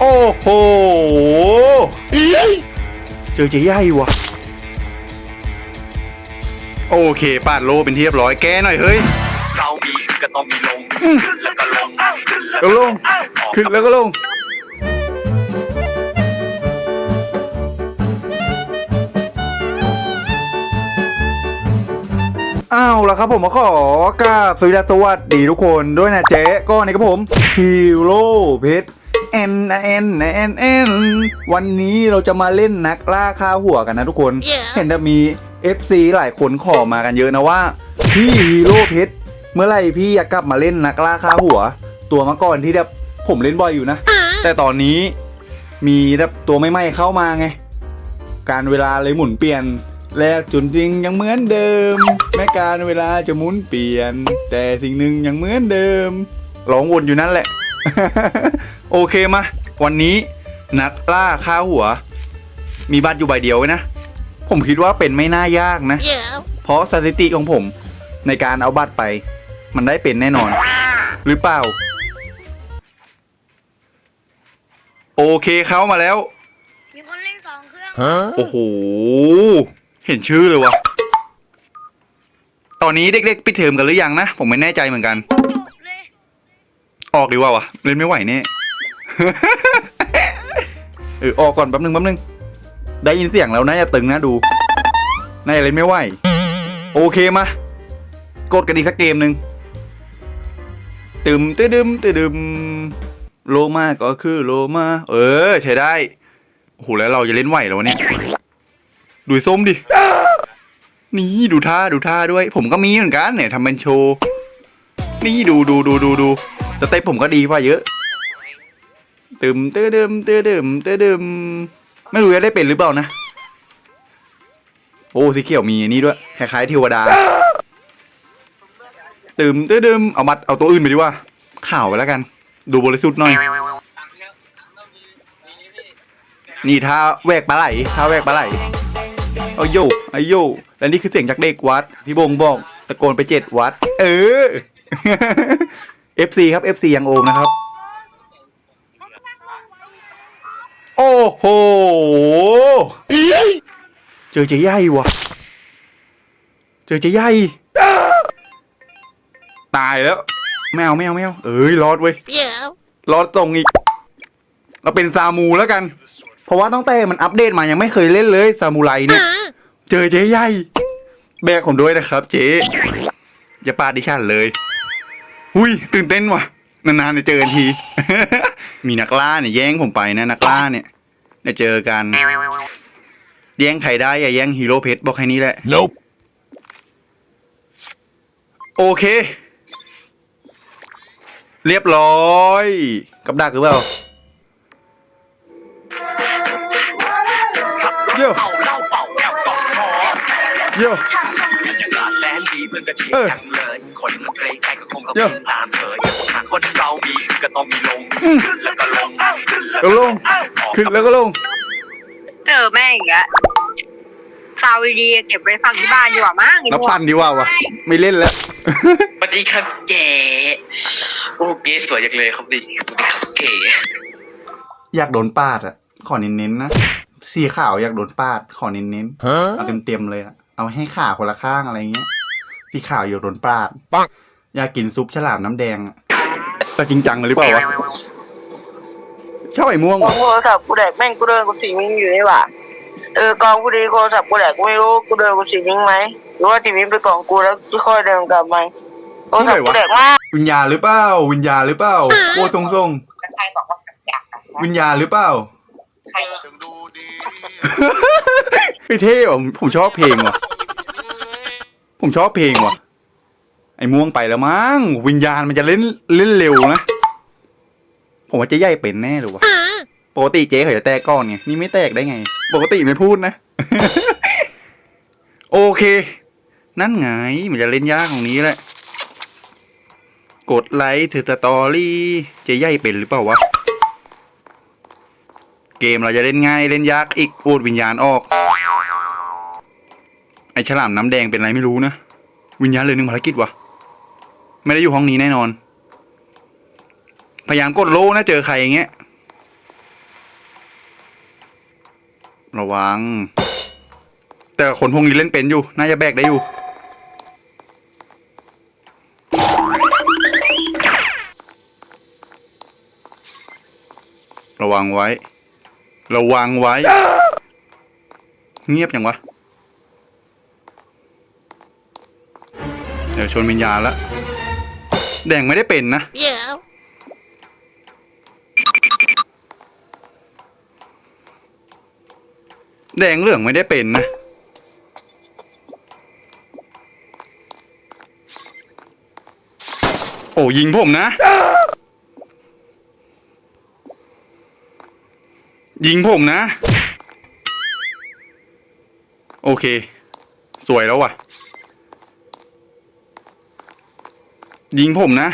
โอ้โหเจอเจ๊ใหญ่วะโอเคปาดโลเป็นที่เรียบร้อยแกหน่อยเฮ้ยเรามีก็ต้องมีลงอืมขึ้นแล้วก็ลงก็ลงขึ้นแล้วก็ลงอ้าวแล้วครับผมมาขอกราบสวัสดีสวัสดีทุกคนด้วยนะเจ๊ก็นี่ครับผมฮีโร่เพชร เอ็นเอ็นเอ็นเอ็นวันนี้เราจะมาเล่นนักล่าค่าหัวกันนะทุกคนเห็นจะมี FC หลายคนขอมากันเยอะนะว่า พี่ฮีโร่เพชรเมื่อไหร่พี่อยากกลับมาเล่นนักล่าค่าหัว ตัวเมื่อก่อนที่แบบผมเล่นบ่อยอยู่นะ แต่ตอนนี้มีแบบตัวไม่ไหม้เข้ามาไง การเวลาเลยหมุนเปลี่ยนแลกจุนจริงยังเหมือนเดิม แม้การเวลาจะหมุนเปลี่ยน แต่สิ่งหนึ่งยังเหมือนเดิมร้องวนอยู่นั่นแหละ โอเคมาวันนี้นักล่าค่าหัว มีบัตรอยู่ใบเดียวไว้นะ ผมคิดว่าเป็นไม่น่ายากนะ Yeah. เพราะสถิติของผมในการเอาบัตรไป มันได้เป็นแน่นอน หรือเปล่า โอเคเข้ามาแล้ว มีคนเล่นสองเครื่องโอ้โห เห็นชื่อเลยวะตอนนี้เด็กๆปิดเทอมกันหรือยังนะ ผมไม่แน่ใจเหมือนกันจบเลยออกดีกว่าวะเล่นไม่ไหวแน่ เออออกก่อนแป๊บนึงแป๊บนึง ได้ยินเสียงแล้วน่าจะตึงนะดูน่าจะเล่นไม่ไหว โอเคมากดกันอีกสักเกมหนึ่งตึมตื้อดึมตื้อดึมโลมาก็คือโลมาเออ ใช้ได้โหแล้วเราจะเล่นไหวแล้วเนี่ยดูส้มดิ นี่ดูท่าดูท่าด้วย ผมก็มีเหมือนกันเนี่ยทำเป็นโชว์ นี่ดูดูดูดูดูสเต็ปผมก็ดีกว่าเยอะ ตึมเตื้อดึมเตื้อดึมเตื้อดึมไม่รู้จะได้เป็นหรือเปล่านะ โอ้สีเขียวมีอันนี้ด้วยคล้ายๆเทวดาตึมเตื้อดึมเอามัดเอาตัวอื่นไปดีกว่าข่าวไปแล้วกัน ดูบริสุทธิ์หน่อย นี่ท่าแวกปลาไหลท่าแวกปลาไหลเอาโยไอโยและนี่คือเสียงจากเด็กวัดพี่บงบอกตะโกนไปเจ็ดวัด เออ FC ครับ FC ยังโอมนะครับ โอ้โหเจอเจ๊ใหญ่วะเจอเจ๊ใหญ่ตายแล้วไม่เอาไม่เอาไม่เอาเอ้ยรอดเว้ย Yeah. รอตรงอีก เราเป็นซามูแล้วกัน เพราะว่าตั้งแต่มันอัปเดตมายังไม่เคยเล่นเลยซามูไรเนี่ย เจอเจ๊ใหญ่แบกผมด้วยนะครับ เจ๊อย่าปาดิฉันเลยหุยตื่นเต้นว่ะ นานๆจะเจอกันที มีนักล่าเนี่ยแย่งผมไปนะนักล่าเนี่ยเดี๋ยวเจอกัน แย่งใครได้อย่าแย่งฮีโร่เพชรบอกแค่นี้แหละ Nope. โอเค เรียบร้อย กับดักหรือเปล่าโย่เอาเโย่บรรยากาศแสนดีเพื่อนก็เชียเออร์กันเลยคนมันเกรงใจก็คงก็โย่เป็นตามเคยหากคนเรามีก็ต้องมีลงอืมขึ้นแล้วก็ลงขึ้นแล้วลงขึ้นแล้วก็ลงเจอแม่งอีกแล้วซาวดีๆเก็บไว้ฟังที่บ้านดีกว่ามั้งไอ้แล้วพวกปั่นดีกว่าวะไม่เล่นแล้วสวัสดีครับเก๋โอ้เก๋สวยจังเลยครับดิสวัสดีครับเก๋อยากโดนปาดอะ ขอเน้นๆนะสีขาวอยากโดนปาด ขอเน้นๆ Huh? เอาเต็มๆเลยอะ เอาให้ขาคนละข้างอะไรเงี้ยสีขาวอยากโดนปาดปังอยากกินซุปฉลามน้ำแดงอะแต่จริงจังเลยหรือเปล่าวะชอบไอ้ม่วงกอวะงโทรศัพท์กูแดกแม่งกูเดินกูสิงมิงอยู่นี่หว่าเออกองกูดีโทรศัพท์กูแดกกูไม่รู้กูเดินกูสิงมิงไหมหรือว่าสิงมิงไปกองกูแล้วค่อยเดินกลับมาโทรศัพท์กูแดกมากวิญญาณหรือเปล่าวิญญาณหรือเปล่าโอ้ทรงทรงใครบอกว่าอยากๆวิญญาณหรือเปล่า ใคร เฮ้ยเท่ว่ะผมชอบเพลงว่ะ ผมชอบเพลงว่ะ ไอ้ม่วงไปแล้วมั้งวิญญาณมันจะเล่นเล่นเร็วนะ ผมว่าเจ๊ใหญ่เป็นแน่เลยว่ะปกติเจ๊เขาจะแตกก่อนไงนี่ไม่แตกได้ไง ปกติไม่พูดนะ โอเค นั่นไงมันจะเล่นยากของนี้แหละ กดไลค์ถือสตอรี่เจ๊ใหญ่เป็นหรือเปล่าวะเกมเราจะเล่นง่ายเล่นยากอีกอูดวิญญาณออก ไอฉลามน้ำแดงเป็นอะไรไม่รู้นะ วิญญาณเลยหนึ่งภารกิจวะไม่ได้อยู่ห้องนี้แน่นอน พยายามกดโลนะเจอใครอย่างเงี้ย ระวัง แต่คนพวกนี้เล่นเป็นอยู่ น่าจะแบกได้อยู่ ระวังไว้ ระวังไว้ เงียบยังวะ เดี๋ยวชนวิญญาณละ แดงไม่ได้เป็นนะ แดงเหลืองไม่ได้เป็นนะ โอ้ยิงผมนะ ยิงผมนะ โอเค สวยแล้วว่ะ ยิงผมนะ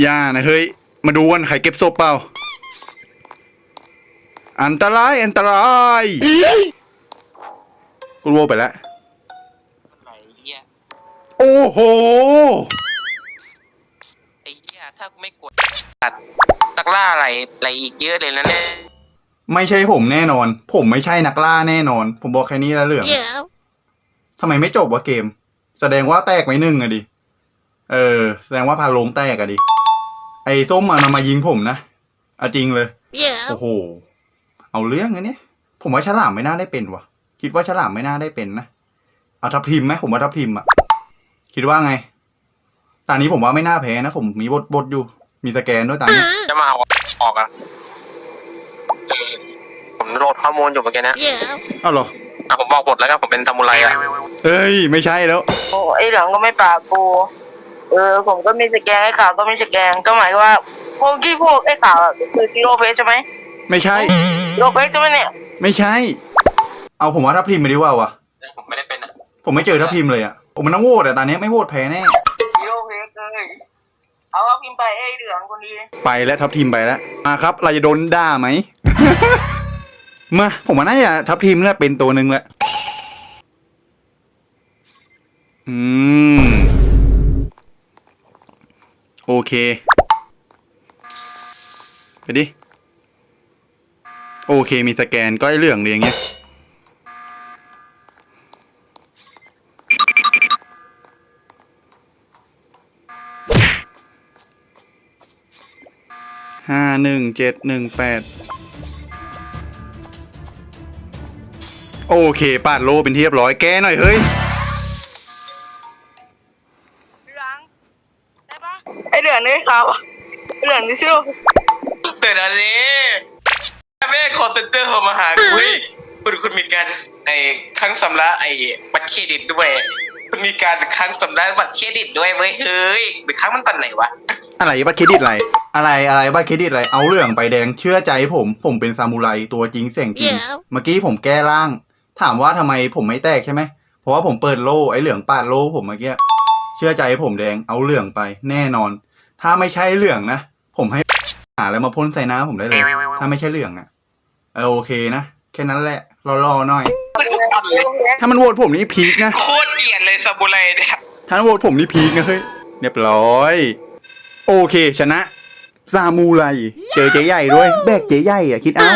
อย่านะเฮ้ย มาดูกันใครเก็บศพเปล่า อันตราย อันตรายกูรู้ไปแล้วไอ้เหี้ยโอ้โห ไอ้เหี้ยถ้าไม่กดตัดตักล่าอะไรอะไรอีกเยอะเลยนะเนี่ย ไม่ใช่ผมแน่นอน ผมไม่ใช่นักล่าแน่นอน ผมบอกแค่นี้แล้วเหลืองทำไมไม่จบวะเกม แสดงว่าแตกไว้หนึ่งอะดิ เออ แสดงว่าพาลงแตกอะดิ ไอ้ส้มมันเอามายิงผมนะเอาจริงเลยโอ้โห เอาเรื่องอันเนี้ยผมว่าฉลามไม่น่าได้เป็นวะคิดว่าฉลามไม่น่าได้เป็นนะ เอาทับทิมไหมผมว่าทับทิมอะคิดว่าไง ตอนนี้ผมว่าไม่น่าแพ้นะ ผมมีบทบทอยู่ มีสแกนด้วยตอนนี้ จะมาเอาออกอะเออ ผมโหลดข้อมูลอยู่เมื่อกี้นะเอาเหรออะผมบอกบทแล้วกันผมเป็นซามูไรอะเอ้ย ไม่ใช่แล้ว โอ้ไอ้เหลืองก็ไม่ปราบกูเออ ผมก็มีสแกนไอ้ขาวก็มีสแกนก็หมายความว่าพวกที่พวกไอ้ขาวอะก็คือซีโร่เฟสใช่ไหมไม่ใช่ซีโร่เฟสใช่ไหมเนี่ยไม่ใช่ เอาผมว่าทับทิมไปดีกว่าวะผมไม่ได้เป็นอะผมไม่เจอทับทิมเลยอะผมมันต้องโหวตแต่ตอนนี้ไม่โหวตแพ้แน่ ซีโร่เฟสเลยเอาว่าพิมพ์ไปไอ้เหลืองคนดีไปแล้วทับทิมไปแล้วมาครับ เราจะโดนด่าไหม มาผมว่าน่าจะทับทิมเนี่ยเป็นตัวหนึ่งแหละ อืม โอเค ไปดิ โอเคมีสแกนก็ไอเรื่องเลยอย่างเงี้ย ห้าหนึ่งเจ็ดหนึ่งแปด โอเคปาดโลเป็นที่เรียบร้อยแก้หน่อยเฮ้ย เหลืองได้ปะไอ้เหลืองนี่ขาวอะไอ้เหลืองนี่ชื่อแต่อันนี้แม่คอเซ็นเตอร์โทรมาหากูเฮ้ยคุณคุณมีการไอ้ครั้งสำระไอ้บัตรเครดิตด้วยคุณมีการครั้งสำระบัตรเครดิตด้วยเว้ยเฮ้ยไปครั้งมันตอนไหนวะอะไรบัตรเครดิตอะไร อะไรอะไรบัตรเครดิตอะไร เอาเรื่องไปแดงเชื่อใจผม ผมเป็นซามูไรตัวจริงเสียงจริง เมื่อกี้ผมแก้ร่าง ถามว่าทำไมผมไม่แตกใช่ไหม เพราะว่าผมเปิดโล่ไอ้เหลืองปาดโล่ผมเมื่อกี้ เชื่อใจผมแดงเอาเหลืองไปแน่นอน ถ้าไม่ใช่เหลืองนะ ผมให้หาแล้วมาพ่นใส่หน้าผมได้เลย ถ้าไม่ใช่เหลืองอะเออโอเคนะ แค่นั้นแหละรอๆหน่อย ถ้ามันโหวตผมนี่พีคนะโคตรเกลียดเลยซาบูไรเนี่ยถ้าโหวตผมนี่พีคนะเฮ้ยเรียบร้อย โอเคชนะซามูไรเจอเจ๊ใหญ่ด้วย แบกเจ๊ใหญ่อะคิดเอา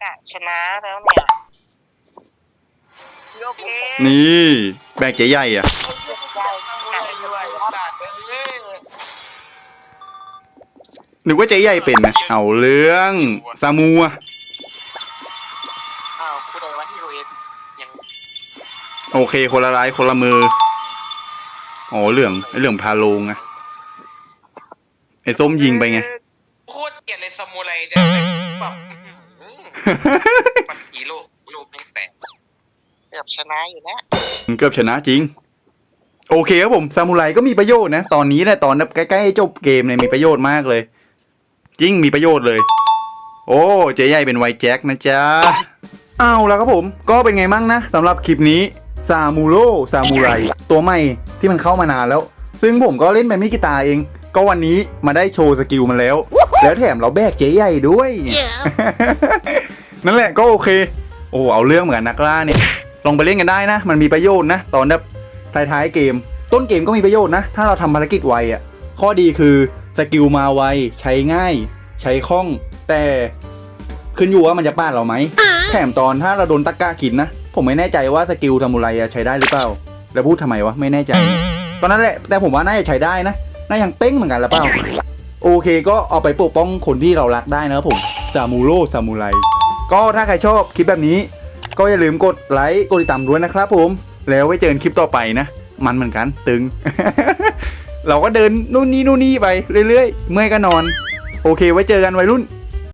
ประกาศชนะแล้วเนี่ยซีโร่เฟสนี่แบกเจ๊ใหญ่อะนึกว่าเจ๊ใหญ่เป็นนะเอาเรื่องซามูอะอ้าวพูดอะไรวะที่โรเอสยังโอเค คนละร้ายคนละมือ อ๋อเรื่องไอ้เรื่องพาโลงอะไอ้ส้มยิงไปไง โคตรเกลียดเลยซามูไรเนี่ยแบบ ปัดกี่โลโลกแม่งแตกเกือบชนะอยู่แล้วเกือบชนะจริง โอเคครับผมซามูไรก็มีประโยชน์นะ ตอนนี้แหละตอนใกล้ๆจบเกมเนี่ยมีประโยชน์มากเลย จริงมีประโยชน์เลย โอ้เจ๊ใหญ่เป็นไวแจ็คนะจ๊ะเอาแล้วครับผมก็เป็นไงมั่งนะสำหรับคลิปนี้ซามูโรซามูไรตัวใหม่ที่มันเข้ามานานแล้ว ซึ่งผมก็เล่นไปไม่กี่ตาเอง ก็วันนี้มาได้โชว์สกิลมันแล้ว แล้วแถมเราแบกเจ๊ใหญ่ด้วย นั่นแหละก็โอเค โอ้เอาเรื่องเหมือนนักล่าเนี่ยลองไปเล่นกันได้นะ มันมีประโยชน์นะ ตอนแบบท้ายๆเกม ต้นเกมก็มีประโยชน์นะ ถ้าเราทำภารกิจไวอะ่ะข้อดีคือสกิลมาไวใช้ง่าย ใช้คล่อง แต่ขึ้นอยู่ว่ามันจะป้าดเราไหมแถมตอนถ้าเราโดนตะกร้ากินนะ ผมไม่แน่ใจว่าสกิลทำอะไรใช้ได้หรือเปล่าแล้วพูดทำไมวะไม่แน่ใจ ตอนนั้นแหละแต่ผมว่าน่าจะใช้ได้นะน่ายังเป้งเหมือนกันหรือเปล่าโอเคก็เอาไปปกป้องคนที่เรารักได้นะครับผมซามูโรซามูไร ก็ถ้าใครชอบคลิปแบบนี้ ก็อย่าลืมกดไลค์กดติดตามด้วยนะครับผม แล้วไว้เจอกันคลิปต่อไปนะ มันเหมือนกันตึง เราก็เดินนู่นนี่นู่นนี่ไปเรื่อยๆ เมื่อยก็นอน โอเคไว้เจอกันวัยรุ่น